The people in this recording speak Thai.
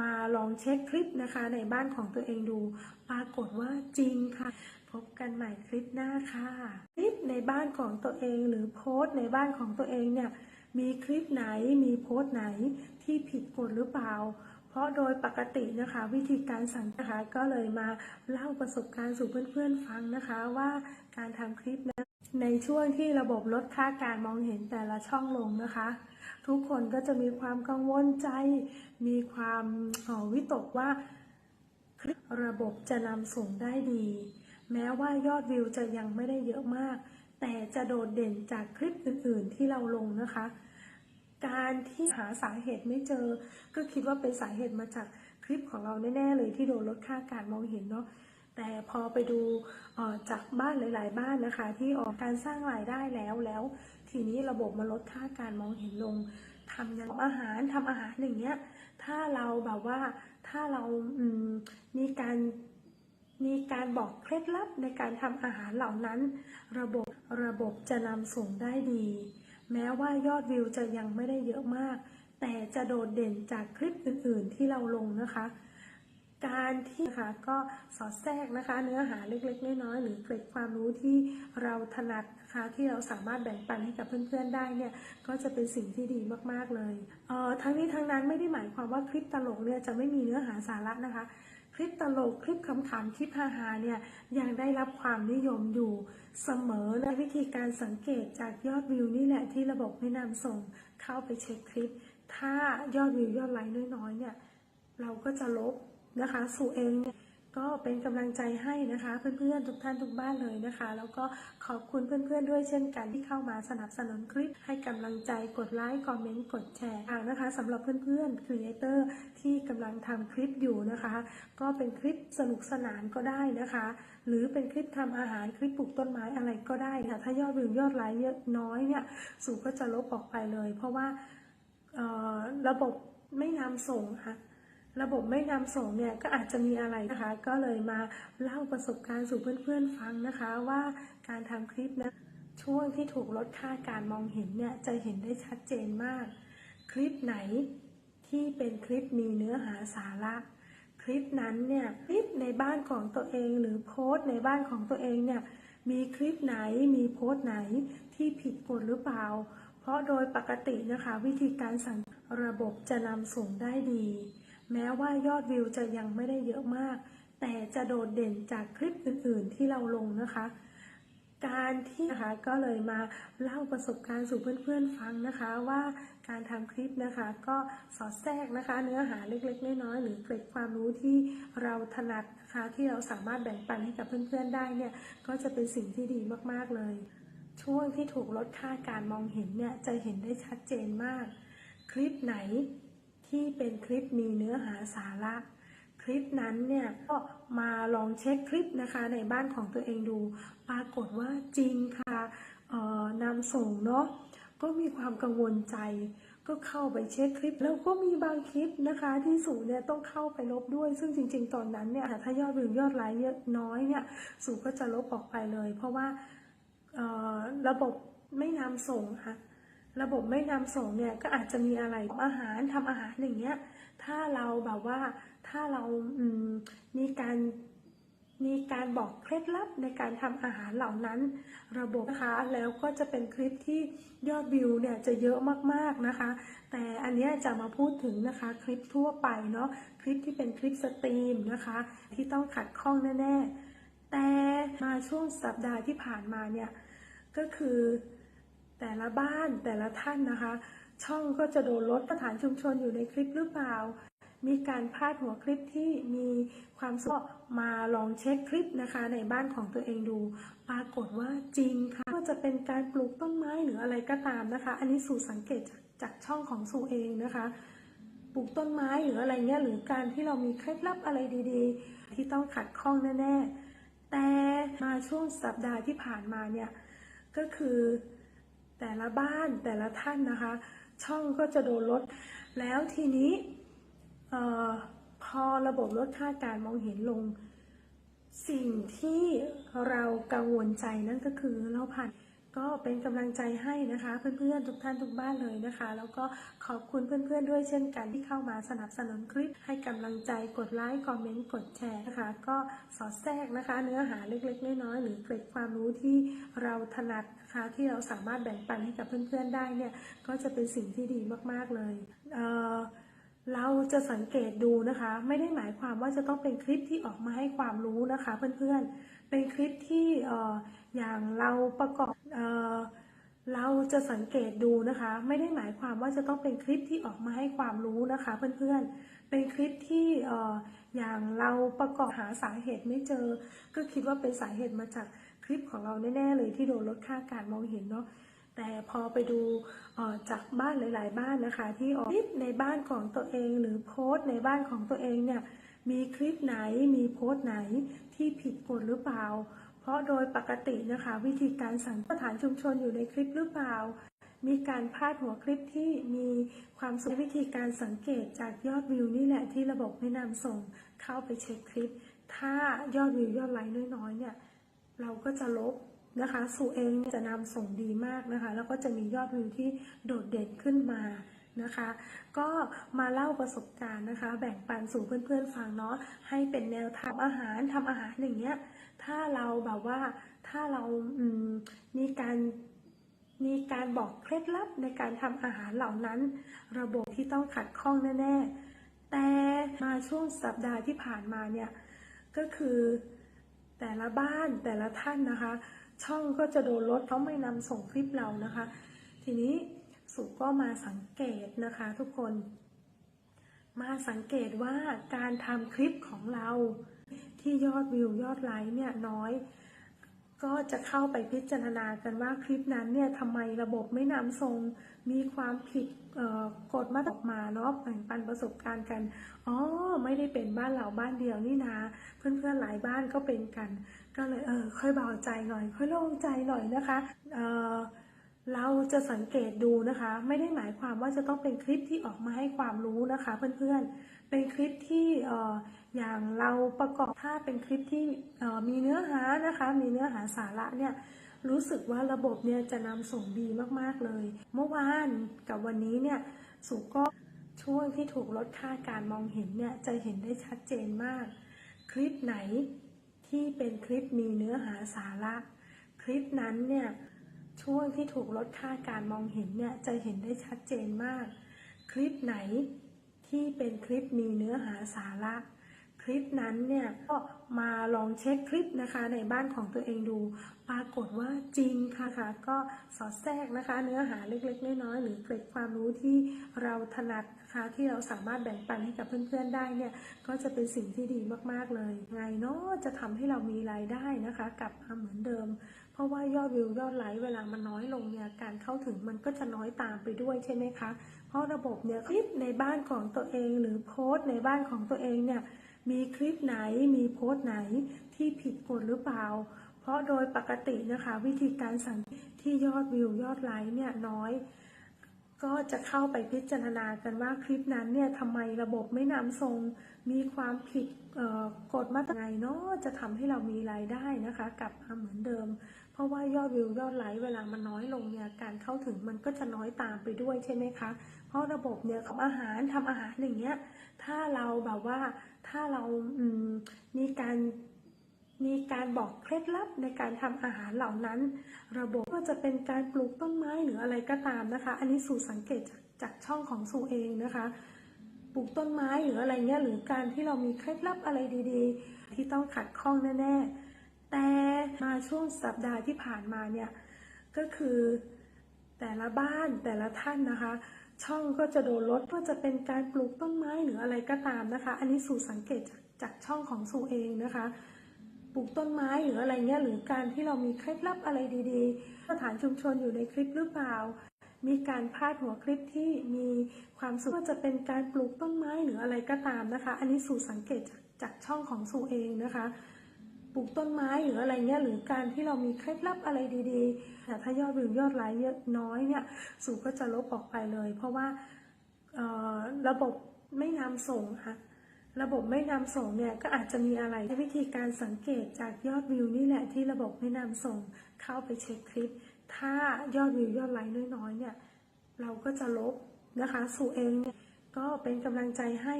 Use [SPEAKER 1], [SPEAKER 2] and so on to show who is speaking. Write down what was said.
[SPEAKER 1] มาลองเช็คคลิปนะคะ ในบ้านของตัวเองดู ปรากฏว่าจริงค่ะ พบกันใหม่คลิปหน้าค่ะ คลิปในบ้านของตัวเองหรือโพสต์ในบ้านของตัวเองเนี่ยมีคลิปไหนมีโพสต์ไหนที่ผิดกฎหรือเปล่า เพราะโดยปกตินะคะ วิธีการสั่งนะคะก็เลยมาเล่าประสบการณ์สู่เพื่อนๆฟังนะคะ ว่าการทำคลิปนะ ในช่วงที่ระบบลดค่าการมองเห็นแต่ละช่องลงนะคะ ทุกคนก็จะมีความกังวลใจ มีความออวิตกว่าคลิประบบจะนำส่งได้ดี แม้ว่ายอดวิวจะยังไม่ได้เยอะมาก แต่จะโดดเด่นจากคลิปอื่น ๆ ที่เราลงนะคะ การที่หาสาเหตุไม่เจอ ก็คิดว่าเป็นสาเหตุมาจากคลิปของเราแน่ ๆ เลยที่โดนลดค่าการมองเห็นเนาะ แต่พอไปดูจากบ้านหลาย ๆ บ้านนะคะ ที่ออกการสร้างรายได้แล้วแล้ว ทีนี้ระบบมาลดค่าการมองเห็นลงทำยังอาหารทำอาหารอย่างเงี้ยถ้าเราแบบว่าถ้าเรามมีการมีการบอกเคล็ดลับในการทำอาหารเหล่านั้น ระบบระบบจะนำส่งได้ดี แม้ว่ายอดวิวจะยังไม่ได้เยอะมาก แต่จะโดดเด่นจากคลิปอื่น ๆ ที่เราลงนะคะ การที่นะคะก็สอดแทรกนะคะ เนื้อหาเล็กๆน้อยๆหรือเกร็ดความรู้ที่เราถนัดนะคะที่เราสามารถแบ่งปันให้กับเพื่อนๆได้เนี่ยก็จะเป็นสิ่งที่ดีมากๆเลยเอ่อทั้งนี้ทั้งนั้นไม่ได้หมายความว่าคลิปตลกเนี่ยจะไม่มีเนื้อหาสาระนะคะ คลิปตลกคลิปขำๆคลิปฮาๆเนี่ยยังได้รับความนิยมอยู่เสมอนะวิธีการสังเกตจากยอดวิวนี่แหละที่ระบบแนะนำส่งเข้าไปเช็คคลิป ถ้ายอดวิวยอดไลค์น้อยๆเนี่ยเราก็จะลบ นะคะสู่เองเนี่ยก็เป็นกำลังใจให้นะคะเพื่อนๆทุกท่านทุกบ้านเลยนะคะ แล้วก็ขอบคุณเพื่อนๆด้วยเช่นกันที่เข้ามาสนับสนุนคลิป ให้กำลังใจกดไลค์คอมเมนต์กดแชร์อ่านะคะสำหรับเพื่อนๆครีเอเตอร์ที่กำลังทำคลิปอยู่นะคะ ก็เป็นคลิปสนุกสนานก็ได้นะคะ หรือเป็นคลิปทำอาหารคลิปปลูกต้นไม้อะไรก็ได้ค่ะถ้ายอดวิวยอดไลค์เยอะน้อยเนี่ยสู่ก็จะลบออกไปเลย เพราะว่าระบบไม่นำส่งค่ะ ระบบไม่นำส่งเนี่ยก็อาจจะมีอะไรนะคะ ก็เลยมาเล่าประสบการณ์สู่เพื่อนๆฟังนะคะ ว่าการทำคลิปนะช่วงที่ถูกลดค่าการมองเห็นเนี่ยจะเห็นได้ชัดเจนมาก คลิปไหนที่เป็นคลิปมีเนื้อหาสาระ คลิปนั้นเนี่ยคลิปในบ้านของตัวเองหรือโพสต์ในบ้านของตัวเองเนี่ยมีคลิปไหนมีโพสต์ไหนที่ผิดกฎหรือเปล่า เพราะโดยปกตินะคะ วิธีการสั่งระบบจะนำส่งได้ดี แม้ว่ายอดวิวจะยังไม่ได้เยอะมาก แต่จะโดดเด่นจากคลิปอื่นๆ ที่เราลงนะคะ การที่นะคะก็เลยมาเล่าประสบการณ์สู่เพื่อนๆฟังนะคะ ว่าการทำคลิปนะคะ ก็สอดแทรกนะคะ เนื้อหาเล็กๆน้อยๆหรือเกร็ดความรู้ที่เราถนัดนะคะที่เราสามารถแบ่งปันให้กับเพื่อนๆได้เนี่ยก็จะเป็นสิ่งที่ดีมากๆเลยช่วงที่ถูกลดค่าการมองเห็นเนี่ยจะเห็นได้ชัดเจนมาก คลิปไหน ที่เป็นคลิปมีเนื้อหาสาระ คลิปนั้นเนี่ยก็มาลองเช็คคลิปนะคะในบ้านของตัวเองดู ปรากฏว่าจริงค่ะนำส่งเนาะก็มีความกังวลใจ ก็เข้าไปเช็คคลิป แล้วก็มีบางคลิปนะคะ ที่สูเนี่ยต้องเข้าไปลบด้วย ซึ่งจริง ๆ ตอนนั้นเนี่ยถ้ายอดวิวยอดไลค์เยอะน้อยเนี่ยสูก็จะลบออกไปเลย เพราะว่าระบบไม่นำส่งค่ะ ระบบไม่นำส่งเนี่ยก็อาจจะมีอะไรอาหารทำอาหารอย่างเงี้ย ถ้าเราแบบว่าถ้าเราอืมมีการมีการบอกเคล็ดลับในการทำอาหารเหล่านั้น ระบบนะคะแล้วก็จะเป็นคลิปที่ยอดวิวเนี่ยจะเยอะมากๆนะคะ แต่อันนี้จะมาพูดถึงนะคะคลิปทั่วไปเนาะคลิปที่เป็นคลิปสตรีมนะคะ ที่ต้องขัดข้องแน่ๆ แต่มาช่วงสัปดาห์ที่ผ่านมาเนี่ยก็คือ แต่ละบ้านแต่ละท่านนะคะ ช่องก็จะโดนลดสถานชุมชนอยู่ในคลิปหรือเปล่า มีการพาดหัวคลิปที่มีความสุขมาลองเช็คคลิปนะคะ ในบ้านของตัวเองดู ปรากฏว่าจริงค่ะก็จะเป็นการปลูกต้นไม้หรืออะไรก็ตามนะคะ อันนี้สู่สังเกตจากจากช่องของสู่เองนะคะปลูกต้นไม้หรืออะไรเงี้ยหรือการที่เรามีเคล็ดลับอะไรดีๆ ที่ต้องขัดข้องแน่ๆ แต่มาช่วงสัปดาห์ที่ผ่านมาเนี่ย ก็คือ แต่ละบ้านแต่ละท่านนะคะ ช่องก็จะโดนลด แล้วทีนี้ออพอระบบลดค่าการมองเห็นลง สิ่งที่เรากังวลใจนั่นก็คือเราผ่าน ก็เป็นกำลังใจให้นะคะ เพื่อนๆทุกท่านทุกบ้านเลยนะคะ แล้วก็ขอบคุณเพื่อนๆด้วยเช่นกันที่เข้ามาสนับสนุนคลิป ให้กำลังใจกดไลค์คอมเมนต์กดแชร์นะคะ ก็สอดแทรกนะคะ เนื้อหาเล็กๆน้อยๆหรือเกร็ดความรู้ที่เราถนัดนะคะที่เราสามารถแบ่งปันให้กับเพื่อนๆได้เนี่ยก็จะเป็นสิ่งที่ดีมากๆเลยเอ่อ เราจะสังเกตดูนะคะ ไม่ได้หมายความว่าจะต้องเป็นคลิปที่ออกมาให้ความรู้นะคะเพื่อนๆ เป็นคลิปที่ออย่างเราประกอบเออเราจะสังเกตดูนะคะ ไม่ได้หมายความว่าจะต้องเป็นคลิปที่ออกมาให้ความรู้นะคะเพื่อนๆ เป็นคลิปที่ออย่างเราประกอบหาสาเหตุไม่เจอ ก็คิดว่าเป็นสาเหตุมาจากคลิปของเราแน่ๆเลยที่โดนลดค่าการมองเห็นเนาะ แต่พอไปดูออจากบ้านหลาย ๆ บ้านนะคะ ที่ออกคลิปในบ้านของตัวเอง หรือโพสต์ในบ้านของตัวเองเนี่ยมีคลิปไหนมีโพสต์ไหนที่ผิดกฎหรือเปล่า เพราะโดยปกตินะคะ วิธีการสั่งสถานชุมชนอยู่ในคลิปหรือเปล่า มีการพาดหัวคลิปที่มีความสุขวิธีการสังเกตจากยอดวิวนี่แหละที่ระบบแนะนำส่งเข้าไปเช็คคลิป ถ้ายอดวิวยอดไลค์น้อยๆเนี่ยเราก็จะลบ นะคะสู่เองจะนำส่งดีมากนะคะ แล้วก็จะมียอดวิวที่โดดเด่นขึ้นมานะคะ ก็มาเล่าประสบการณ์นะคะ แบ่งปันสู่เพื่อนๆฟังเนาะให้เป็นแนวทางอาหารทำอาหารอย่างเงี้ยถ้าเราแบบว่าถ้าเรามมีการมีการบอกเคล็ดลับในการทำอาหารเหล่านั้น ระบบที่ต้องขัดข้องแน่ๆ แต่มาช่วงสัปดาห์ที่ผ่านมาเนี่ยก็คือแต่ละบ้านแต่ละท่านนะคะช่องก็จะโดนลดเพราะไม่นำส่งคลิปเรานะคะ ทีนี้สุก็มาสังเกตนะคะทุกคน มาสังเกตว่าการทำคลิปของเราที่ยอดวิวยอดไลค์เนี่ยน้อย ก็จะเข้าไปพิจารณากันว่าคลิปนั้นเนี่ยทำไมระบบไม่นำส่งมีความผิดกฎมาตรออกมาเนาะแบ่งปันประสบการณ์กัน อ๋อ ไม่ได้เป็นบ้านเราบ้านเดียวนี่นาเพื่อนๆหลายบ้านก็เป็นกัน ก็เลยเออค่อยเบาใจหน่อย ค่อยโล่งใจหน่อยนะคะเออเราจะสังเกตดูนะคะ ไม่ได้หมายความว่าจะต้องเป็นคลิปที่ออกมาให้ความรู้นะคะเพื่อนๆ เป็นคลิปที่อออย่างเราประกอบถ้าเป็นคลิปที่มีเนื้อหานะคะ มีเนื้อหาสาระเนี่ยรู้สึกว่าระบบเนี่ยจะนำส่งดีมากๆเลย เมื่อวานกับวันนี้เนี่ยสุก็ช่วงที่ถูกลดค่าการมองเห็นเนี่ยจะเห็นได้ชัดเจนมาก คลิปไหน ที่เป็นคลิปมีเนื้อหาสาระ คลิปนั้นเนี่ยช่วงที่ถูกลดค่าการมองเห็นเนี่ยจะเห็นได้ชัดเจนมาก คลิปไหนที่เป็นคลิปมีเนื้อหาสาระ คลิปนั้นเนี่ยก็มาลองเช็คคลิปนะคะในบ้านของตัวเองดู ปรากฏว่าจริงค่ะค่ะก็สอดแทรกนะคะ เนื้อหาเล็กๆน้อยๆหรือเกร็ดความรู้ที่เราถนัด นะคะ ที่เราสามารถแบ่งปันให้กับเพื่อนๆได้เนี่ยก็จะเป็นสิ่งที่ดีมากๆเลยไงเนาะจะทำให้เรามีรายได้นะคะกลับมาเหมือนเดิม เพราะว่ายอดวิวยอดไลค์เวลามันน้อยลงเนี่ยการเข้าถึงมันก็จะน้อยตามไปด้วยใช่ไหมคะเพราะระบบเนี่ยคลิปในบ้านของตัวเอง หรือโพสต์ในบ้านของตัวเองเนี่ยมีคลิปไหนมีโพสต์ไหนที่ผิดกฎหรือเปล่า เพราะโดยปกตินะคะ วิธีการสั่งที่ยอดวิวยอดไลค์เนี่ยน้อย ก็จะเข้าไปพิจารณากันว่าคลิปนั้นเนี่ยทำไมระบบไม่นำส่งมีความผิดกฎมาตรฐานไงเนาะจะทำให้เรามีรายได้นะคะกลับมาเหมือนเดิม เพราะว่ายอดวิวยอดไลค์เวลามันน้อยลงเนี่ยการเข้าถึงมันก็จะน้อยตามไปด้วยใช่ไหมคะเพราะระบบเนี่ยของอาหารทำอาหารอย่างเงี้ยถ้าเราแบบว่าถ้าเรามีการ มีการบอกเคล็ดลับในการทำอาหารเหล่านั้น ระบบก็จะเป็นการปลูกต้นไม้หรืออะไรก็ตามนะคะ อันนี้สู่สังเกตจากจากช่องของสู่เองนะคะ ปลูกต้นไม้หรืออะไรเงี้ยหรือการที่เรามีเคล็ดลับอะไรดีๆ ที่ต้องขัดข้องแน่ๆ แต่มาช่วงสัปดาห์ที่ผ่านมาเนี่ยก็คือแต่ละบ้านแต่ละท่านนะคะ ช่องก็จะโดนลดก็จะเป็นการปลูกต้นไม้หรืออะไรก็ตามนะคะ อันนี้สู่สังเกตจากจากช่องของสู่เองนะคะ ปลูกต้นไม้หรืออะไรเงี้ยหรือการที่เรามีเคล็ดลับอะไรดีๆสถานชุมชนอยู่ในคลิปหรือเปล่า มีการพาดหัวคลิปที่มีความสุขก็จะเป็นการปลูกต้นไม้หรืออะไรก็ตามนะคะ อันนี้สู่สังเกตจากจากช่องของสู่เองนะคะปลูกต้นไม้หรืออะไรเงี้ยหรือการที่เรามีเคล็ดลับอะไรดีๆ แต่ถ้ายอดวิวยอดไลค์เยอะน้อยเนี่ยสู่ก็จะลบออกไปเลย เพราะว่าระบบไม่นำส่งค่ะ ระบบไม่นำส่งเนี่ยก็อาจจะมีอะไรวิธีการสังเกตจากยอดวิวนี่แหละที่ระบบไม่นำส่งเข้าไปเช็คคลิป ถ้ายอดวิวยอดไลค์น้อยๆเนี่ยเราก็จะลบนะคะสู่เองเนี่ยก็เป็นกำลังใจให้